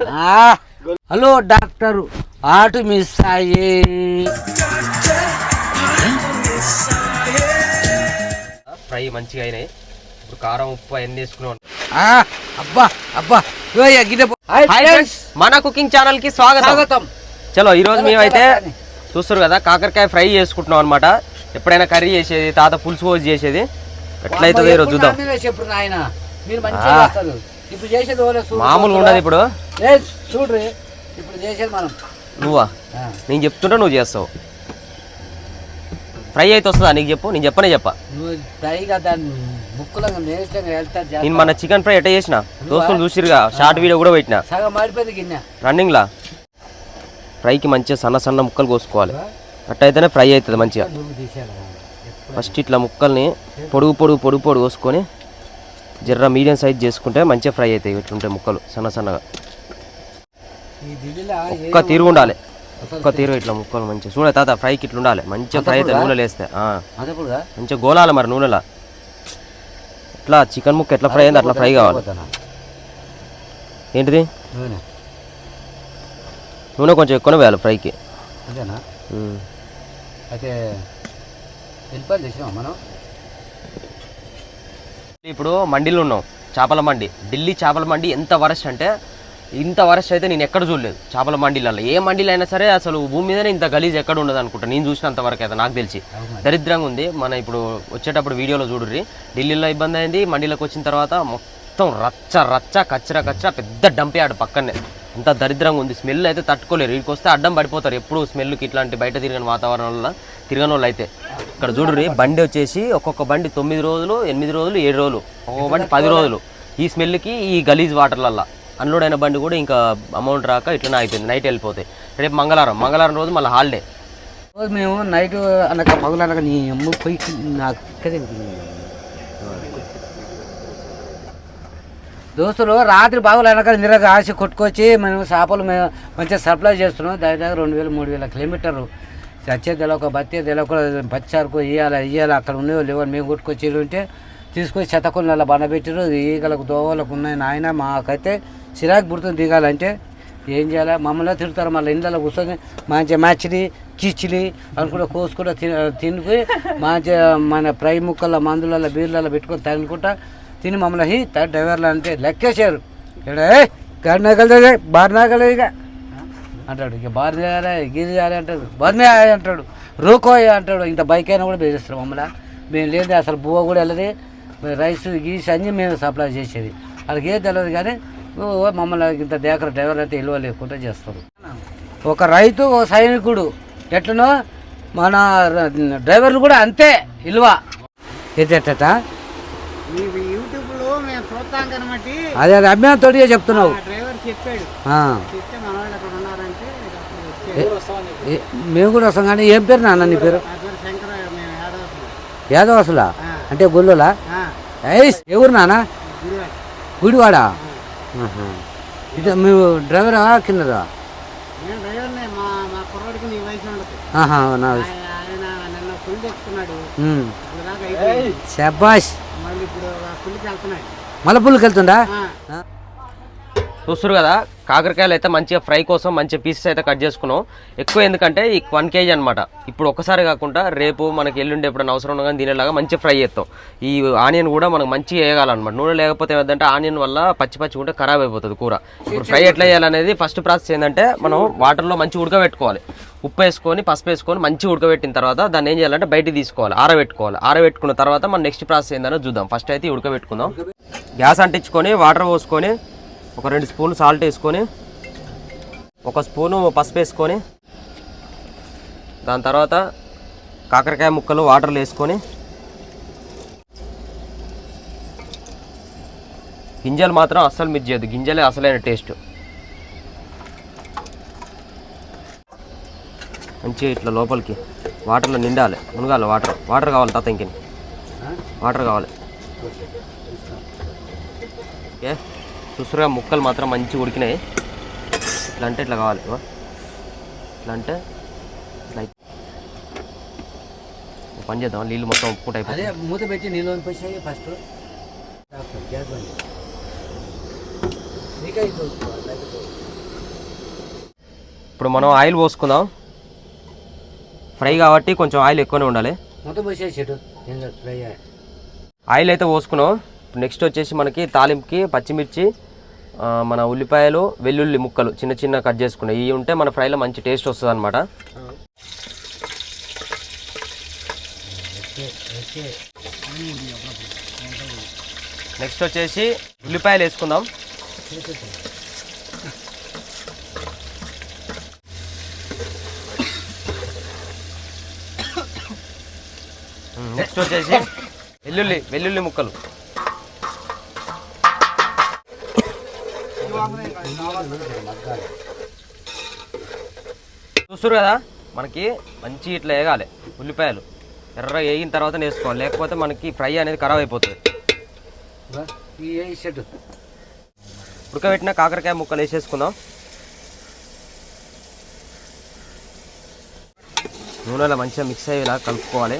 ఆ, hello doctor ఆటు miss అయ్యి. ఫ్రై మంచిగా అయినాయి. ఇప్పుడు కారం ఉప్పు అవన్నీ వేసుకున్నాం. అబ్బా అబ్బా. మన కుకింగ్ ఛానల్కి స్వాగతం. చలో ఈ రోజు మేమైతే. చూస్తారు కదా కాకరకాయ ఫ్రై చేసుకుంటున్నాం అనమాట ఎప్పుడైనా కర్రీ చేసేది తాత పులుసు పోసి చేసేది. ఎట్లయితుందో ఈరోజు చూద్దాం. ఇప్పుడు చేసేది ఓలే మామూలుగా. ఉండదు ఇప్పుడు. ఏ, చూడ్రి ఇప్పుడు చేసేది మనం. నువ్వా? ఆ, నేను చెప్తుంటే నువ్వు చేస్తావు. ఫ్రై అయితే వస్తుందా? నీకు చెప్పు. నేను చెప్పనే చెప్పా. నువ్వు పైగా దాన్ని ముక్కులంగా నేష్టంగా వెళ్తారు నేను. మన చికెన్ ఫ్రై ఎట్ట చేసిన? దోస్తులు చూసిరుగా షార్ట్ వీడియో కూడా పెట్టిన. సగం మాడిపోయింది గిన్నె. రన్నింగ్ లా ఫ్రైకి మంచిగా సన్న సన్న ముక్కలు కోసుకోవాలి. అట్టయితేనే ఫ్రై అవుతుంది మంచిగా. నువ్వు తీసేయాలి ఎప్పుడు? ఫస్ట్ ఇట్లా ముక్కల్ని పొడుగు పొడుగు పొడుగు పొడుగు కోసుకొని జర్ర మీడియం సైజ్ చేసుకుంటే మంచిగా ఫ్రై అవుతాయి. ఇట్లుంటాయి ముక్కలు సన్న సన్నగా. ఒక్క తీరు ఉండాలి. ఒక్క తీరు ఇట్లా ముక్కలు మంచిగా. చూడ తాత ఫ్రైకి ఇట్లా ఉండాలి మంచిగా ఫ్రై అయితే నూనెలో వేస్తే. మంచిగా గోలాలి మరి నూనెలో. ఇట్లా చికెన్ ముక్క ఎట్లా ఫ్రై అయింది అట్లా ఫ్రై కావాలి. ఏంటిది? నూనె కొంచెం ఎక్కువనే వేయాలి ఫ్రైకి. అయితే మనం? ఇప్పుడు మండిలో ఉన్నాం చేపల మండి. ఢిల్లీ చేపల మండి ఎంత వరస్ట్ అంటే ఇంత వరస్ట్ అయితే నేను ఎక్కడ చూడలేదు చేపల మండీలలో ఏ మండీలు అయినా సరే అసలు భూమి మీదనే ఇంత గలీజ్ ఎక్కడ ఉండదు అనుకుంటా. నేను చూసినంత వరకు అయితే నాకు తెలిసి. దరిద్రంగా ఉంది. మన ఇప్పుడు వచ్చేటప్పుడు వీడియోలో చూడుర్రి. ఢిల్లీలో ఇబ్బంది అయింది. మండీలోకి వచ్చిన తర్వాత మొత్తం రచ్చ రచ్చ కచ్చర కచ్చర పెద్ద డంపే ఆడు పక్కనే. అంత దరిద్రంగా ఉంది. స్మెల్ అయితే తట్టుకోలేరు. వీడికి వస్తే అడ్డం పడిపోతారు. ఎప్పుడు స్మెల్కి ఇట్లాంటి బయట తిరిగిన వాతావరణంలో తిరగని వాళ్ళు అయితే. ఇక్కడ చూడండి బండి వచ్చేసి ఒక్కొక్క బండి తొమ్మిది రోజులు ఎనిమిది రోజులు ఏడు రోజులు. ఒక్కొక్క బండి పది రోజులు. ఈ స్మెల్కి ఈ గలీజ్ వాటర్లల్లో. అన్లోడ్ అయిన బండి కూడా ఇంకా అమౌంట్ రాక ఇట్లనే అయిపోయింది. నైట్ వెళ్ళిపోతాయి రేపు మంగళవారం. మంగళవారం రోజు మళ్ళీ హాలిడే. రోజు మేము నైట్ అనక పగులు నీ అమ్మ పోయి నాకు ఇక్కడే దోస్తులు రాత్రి బాగులు వెనకాల నిరగ ఆశ కొట్టుకొచ్చి మేము చేపలు మేము మంచిగా సప్లై చేస్తున్నాం. దాని దగ్గర రెండు వేలు మూడు వేల కిలోమీటర్లు. చచ్చే తెలవక బత్తే తెలవక పచ్చారుకు ఇవ్వాలి ఇవ్వాలి అక్కడ ఉండేవి లేవు. మేము కొట్టుకొచ్చి ఉంటే తీసుకొచ్చి అలా బండబెట్టారు ఈగలకు దోవలకు ఉన్నాయి నాయన. మాకైతే చిరాకు పుడుతుంది దిగాలంటే. ఏం చేయాలి? మమ్మల్ని తిడతారు. మళ్ళీ ఇండ్లలో కూర్చొని మంచిగా మచ్చిలి కిచ్చిలి అనుకుంటా కోసుకుంటా తిని తిని మంచిగా మన ప్రై ముక్కల మందులలో బీర్లలో పెట్టుకొని తనుకుంటా తిని మమ్మల్ని హీ డ్రైవర్లు అంటే లెక్కేసారు ఇక్కడ గడి నగలదే బారి నగలేదు ఇక. అంటాడు ఇక బారి చేయాలి గీది చేయాలి అంటాడు బర్నే అంటాడు రూకోయ్ అంటాడు. ఇంత బైక్ అయినా కూడా బెదిరిస్తారు మమ్మల్ని. మేము లేదు అసలు బువ్వ కూడా వెళ్ళదు. రైస్ గీస్ అన్నీ మేము సప్లై చేసేది. వాళ్ళకి ఏది తెలియదు కానీ ఓ మమ్మల్ని ఇంత దేకర డ్రైవర్ అయితే విలువ లేకుండా చేస్తారు. ఒక రైతు ఓ సైనికుడు ఎట్లనో మన డ్రైవర్లు కూడా అంతే ఇల్వ ఎట్టట యూట్యూబ్లో మేము చూస్తాం కనబట్టి అదే అది అభిమానం తోటిగా చెప్తున్నావు డ్రైవర్ చెప్పాడు. చెప్తే మన వాళ్ళు అక్కడ ఉన్నారంటే మేము కూడా వస్తాం కానీ ఏం పేరు నాన్న నీ పేరు యాదవ్ అసలా అంటే గొల్లోలా ఏయ్ ఎవరు గురువారు గుడివాడ. ఇది డ్రైవరా నేను మా దాకా అయిపోయింది శబాష్ మళ్ళీ ఇప్పుడు పుల్లుకి ఆ? చూస్తారు కదా కాకరకాయలు అయితే మంచిగా ఫ్రై కోసం మంచిగా పీసెస్ అయితే కట్ చేసుకున్నాం. ఎక్కువ ఎందుకంటే ఈ వన్ కేజీ అనమాట ఇప్పుడు ఒక్కసారి కాకుండా రేపు మనకి ఎల్లుండి ఎప్పుడైనా అవసరం ఉన్నా కానీ దీనిలాగా మంచిగా ఫ్రై చేస్తాం. ఈ ఆనియన్ కూడా మనకు మంచిగా వేయగాలన్నమాట నూనె లేకపోతే ఏదంటే ఆనియన్ వల్ల పచ్చి పచ్చి ఉంటే ఖరాబ్ అయిపోతుంది కూర. ఇప్పుడు ఫ్రై ఎట్లా చేయాలనేది ఫస్ట్ ప్రాసెస్ ఏంటంటే మనం వాటర్లో మంచిగా ఉడకబెట్టుకోవాలి. ఉప్పు వేసుకొని పసుపు వేసుకొని మంచిగా ఉడకబెట్టిన తర్వాత దాన్ని ఏం చేయాలంటే బయటికి తీసుకోవాలి ఆరబెట్టుకోవాలి. ఆరబెట్టుకున్న తర్వాత మనం నెక్స్ట్ ప్రాసెస్ ఏందనో చూద్దాం. ఫస్ట్ అయితే ఉడకబెట్టుకుందాం. గ్యాస్ అంటించుకొని వాటర్ పోసుకొని ఒక రెండు స్పూన్లు సాల్ట్ వేసుకొని ఒక స్పూను పసుపు వేసుకొని దాని తర్వాత కాకరకాయ ముక్కలు వాటర్లు వేసుకొని గింజలు మాత్రం అస్సలు మిర్చి చేయద్దు. గింజలే అసలైన టేస్ట్. మంచిగా ఇట్లా లోపలికి వాటర్లో నిండాలి. మునగాలి వాటర్. వాటర్ కావాలి తాత ఇంకెన్. వాటర్ కావాలి. ఓకే చూసురుగా ముక్కలు మాత్రం మంచిగా ఉడికినాయి. ఇట్లా అంటే ఇట్లా కావాలి. ఇట్లా అంటే ఇట్లా పని చేద్దాం నీళ్ళు మొత్తం అదే అయిపోతుంది. మూత పెట్టి నీళ్ళు ఫస్ట్. ఇప్పుడు మనం ఆయిల్ పోసుకుందాం. ఫ్రై కాబట్టి కొంచెం ఆయిల్ ఎక్కువనే ఉండాలి. మొత్తం ఫ్రై ఆయిల్ అయితే పోసుకున్నాం. నెక్స్ట్ వచ్చేసి మనకి తాలింపుకి పచ్చిమిర్చి మన ఉల్లిపాయలు వెల్లుల్లి ముక్కలు చిన్న చిన్న కట్ చేసుకున్నాయి ఇవి ఉంటే మన ఫ్రైలో మంచి టేస్ట్ వస్తుంది అనమాట నెక్స్ట్ వచ్చేసి ఉల్లిపాయలు వేసుకుందాం. నెక్స్ట్ వచ్చేసి వెల్లుల్లి వెల్లుల్లి ముక్కలు. చూస్తారు కదా మనకి మంచి ఇట్లా వేగాలి ఉల్లిపాయలు. ఎర్రగా వేగిన తర్వాత వేసుకోవాలి లేకపోతే మనకి ఫ్రై అనేది ఖరాబ్ అయిపోతుంది. ఉడకబెట్టిన కాకరకాయ ముక్కలు వేసేసుకుందాం. నూనెలో మంచిగా మిక్స్ అయ్యేలా కలుపుకోవాలి.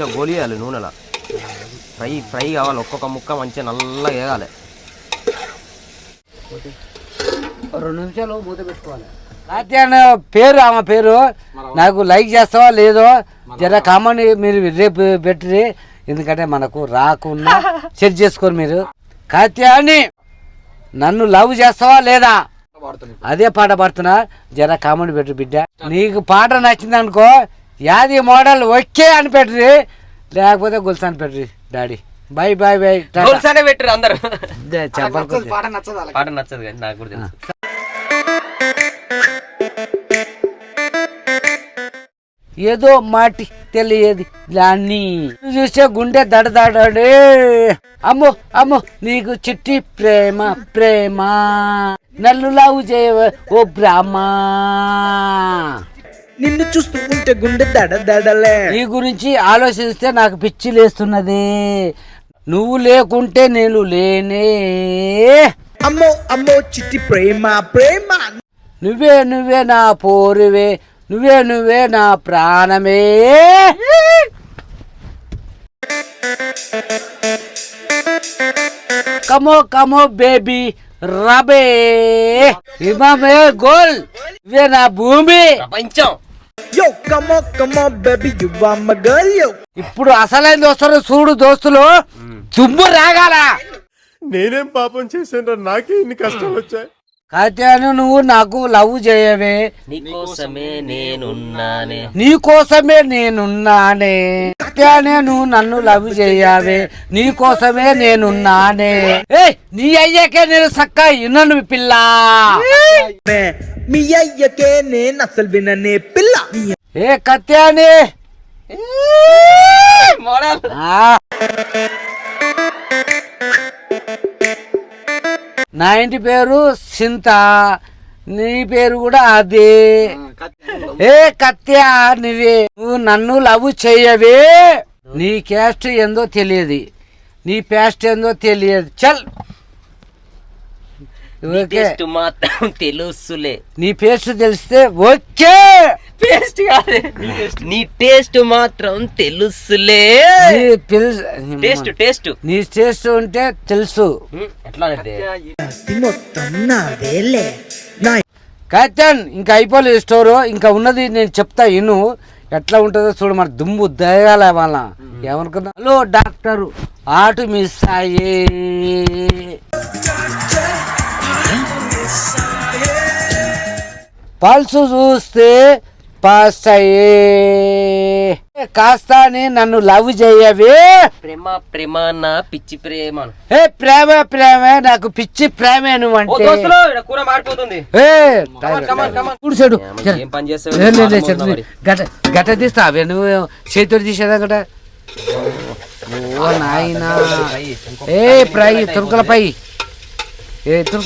మంచిగా గోలియాలి నూనెలో. ఫ్రై ఫ్రై కావాలి ఒక్కొక్క ముక్క మంచిగా నల్లగా వేయాలి రెండు నిమిషాలు మూత పెట్టుకోవాలి. కాత్యాయన పేరు ఆమె పేరు. నాకు లైక్ చేస్తావా లేదో? జర కామన్ మీరు రేపు పెట్టి ఎందుకంటే మనకు రాకున్నా సెట్ చేసుకోరు మీరు. కాత్యాని నన్ను లవ్ చేస్తావా లేదా? అదే పాట పాడుతున్నా. జర కామెంట్ పెట్టు బిడ్డ. నీకు పాట నచ్చింది అనుకో యాది మోడల్ ఓకే అని పెట్టురి. లేకపోతే గుల్స్ అని పెట్టురి డాడీ. బాయ్ బాయ్ బాయ్ గోల్సానే పెట్టరు అందరు. చెప్పాలి పాట నచ్చదు పాట నచ్చదు కానీ నాకు కూడా తెలుసు. ఏదో మాటి తెలియదు దాన్ని. చూస్తే గుండె దడదడే అమ్మో అమ్మో నీకు చిట్టి ప్రేమ ప్రేమ. నన్ను లావు చేయవ ఓ బ్రాహ్మ. నిన్ను చూస్తూ ఉంటే గుండె దడ దడలే. నీ గురించి ఆలోచిస్తే నాకు పిచ్చి లేస్తున్నది. నువ్వు లేకుంటే నేను లేనే. అమ్మో అమ్మో చిట్టి ప్రేమ ప్రేమ. నువ్వే నువ్వే నా పోరువే. నువ్వే నువ్వే నా ప్రాణమే. Come on come on baby రబే. ఇమమే గోల్. ఇవే నా భూమి. ప్రపంచం. Yo come on come on baby you are my girl yo ఇప్పుడు అసలైంది వస్తారు చూడు దోస్తులు. దుమ్ము రాగాల. నేనేం పాపం చేశాను నాకే ఇన్ని కష్టాలు వచ్చాయి. కాత్యాను నువ్వు నాకు లవ్ చేయవే. నీకోసమే నేనున్నానే. నీ కోసమే నేనున్నానే. సత్యానే నువ్వు నన్ను లవ్ చేయవే. నీ కోసమే నేనున్నానే. ఏ నీ అయ్యాకే నేను సక్క ఇన్నను పిల్ల. మే అయ్యకే నేను అసలు విననే పిల్ల. ఏ కత్యాని ఆ. నా ఇంటి పేరు సింత నీ పేరు కూడా అదే. ఏ కత్యా నువ్వే నువ్వు నన్ను లవ్ చెయ్యవే నీ క్యాస్ట్ ఏందో తెలియదు. నీ ప్యాస్ట్ ఏందో తెలియదు. చల్. టేస్ట్ మాత్రం తెలుసులే. నీ పేస్ట్ తెలిస్తే ఓకే. టేస్ట్ కాదే. నీ టేస్ట్. మాత్రం తెలుసులే. Taste taste. నీ టేస్ట్ ఉంటే తెలుసు. ఎట్లా ఇంకా అయిపోలేదు స్టోరు ఇంకా ఉన్నది నేను చెప్తా ఇను. ఎట్లా ఉంటుందో చూడు మరి దుమ్ము దయగాల వాళ్ళ ఏమనుకున్నా హలో డాక్టర్. ఆటు మిస్ అయ్యే. పల్సు చూస్తే పాస్ అయ్యే. కాస్త అని నన్ను లవ్ చేయవే. ప్రేమ ప్రేమ నా పిచ్చి ప్రేమ ఏ ప్రేమ ప్రేమ నాకు పిచ్చి ప్రేమే నువ్వు అంటే. కూర మాడిపోతుంది ఏ. చూడు. పని చేస్తావు? గట గట తీస్తా. అవే నువ్వు చేతితో తీసేదా గట ఓ నాయనా. ఏ ఫ్రై తురుకుల పై. ఏ రెండు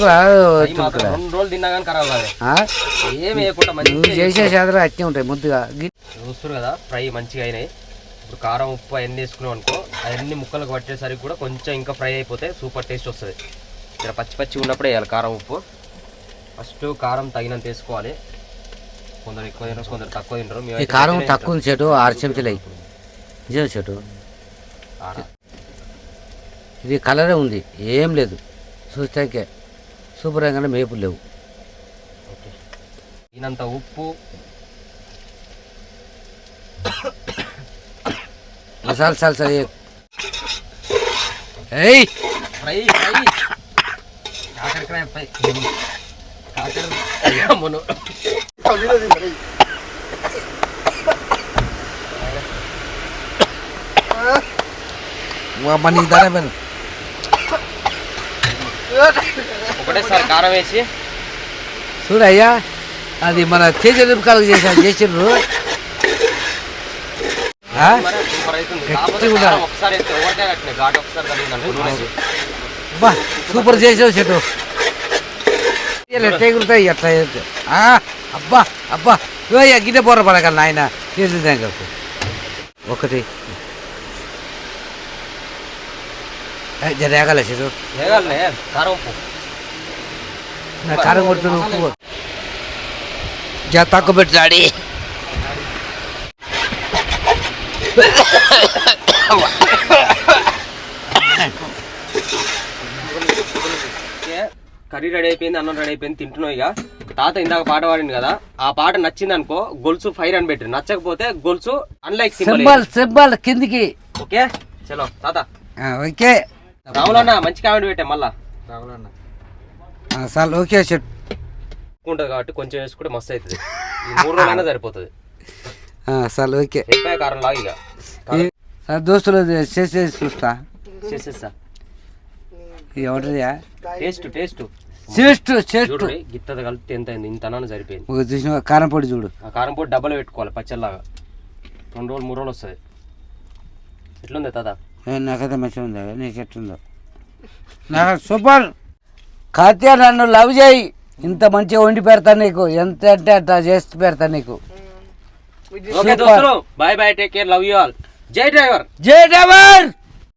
రోజులు తిన్నా కానీ ఖరాబ్ కాదు ఆ? ఏం వేయకుండా నువ్వు మంచిగా చేసే చేదలు అట్నే ఉంటాయి ముద్దుగా. చూస్తారు కదా ఫ్రై మంచిగా అయినాయి. ఇప్పుడు కారం ఉప్పు అవన్నీ వేసుకున్నాం అనుకో అవన్నీ ముక్కలకు పట్టేసరికి కూడా కొంచెం ఇంకా ఫ్రై అయిపోతే సూపర్ టేస్ట్ వస్తుంది. ఇక్కడ పచ్చి పచ్చి ఉన్నప్పుడే వేయాలి కారం ఉప్పు. ఫస్ట్ కారం తగినంత వేసుకోవాలి. కొందరు ఎక్కువ తినరు కొందరు తక్కువ ఈ మేమైతే కారం తక్కువ ఉంది చెటు ఆరు చెంచాలు అయ్యి. నిజం చెటు ఆడ ఇది కలరే ఉంది ఏం లేదు. చూస్తాకే శుభ్రంగానే మేపులు లేవు. ఓకే. ఈయనంత ఉప్పు. మసాలా సాల్సా ఏయ్! Fry fry. కాకరకాయ ఫ్రై. కాకరకాయ మును. మన ధర పెను. ఒకటేసారి కారం వేసి. చూడు అయ్యా అది మన తేజ నిపుకాలకు చేసారు చేసిండ్రు సూపర్ ఒకటే చేసావు చెట్టు. ఎగురుతాయి ఎట్లా. ఆ, అబ్బా అబ్బా. గిన్నె బొర్ర పడగల నాయన. చేసేదాం ఒకటి. ఏ, జర ఏగల చెట్టు. కారం నా కారం కొడుతున్న ఉప్పు. జర తక్కువ పెట్టాడి ఓకే, కర్రీ రెడీ అయిపోయింది అన్నం రెడీ అయిపోయింది తింటున్నావు ఇక. తాత ఇందాక పాట పాడింది కదా ఆ పాట నచ్చింది అనుకో గొలుసు ఫైర్ అని పెట్టి నచ్చకపోతే గొలుసు అన్లైక్ సింబల్ సింబల్ సింబల్ కిందికి. ఓకే? చలో తాత. ఆ, ఓకే. రావులన్న మంచి కామెంట్ పెట్టా మళ్ళా. ఆ, చాలు ఓకే చెట్టు ఉంటుంది కాబట్టి కొంచెం వేసుకుంటే మస్తు అవుతుంది. ఈ మూడు రోజులైనా సరిపోతుంది. చాలు ఓకే. వెళ్ళిపోయా కారం లాగా ఇక. ఆ, దోస్తులు చేసేసి చూస్తా. చేసేస్తా ఎవరిదియా టేస్ట్ టేస్ట్. చేస్ట్ చేస్ట్. చూడు గిత్తది కలిపితే ఎంత అయింది ఇంత అన్నాను సరిపోయింది. ఒక చూసిన కారం పొడి చూడు. ఆ కారం పొడి డబ్బలు పెట్టుకోవాలి పచ్చళ్ళలాగా. రెండు రోజులు మూడు రోజులు వస్తుంది. ఎట్లుంది తాత? ఏ, నాకైతే మంచిగా ఉంది నీకు ఎట్లుందో. నాకు సూపర్. కాత్య నన్ను లవ్ చేయి. ఇంత మంచిగా వండి పెడతా నీకు. ఎంత అంటే అట్లా చేసి పెడతా నీకు. ఓకే దోస్తులు bye bye take care love you all జై డ్రైవర్. జై డ్రైవర్!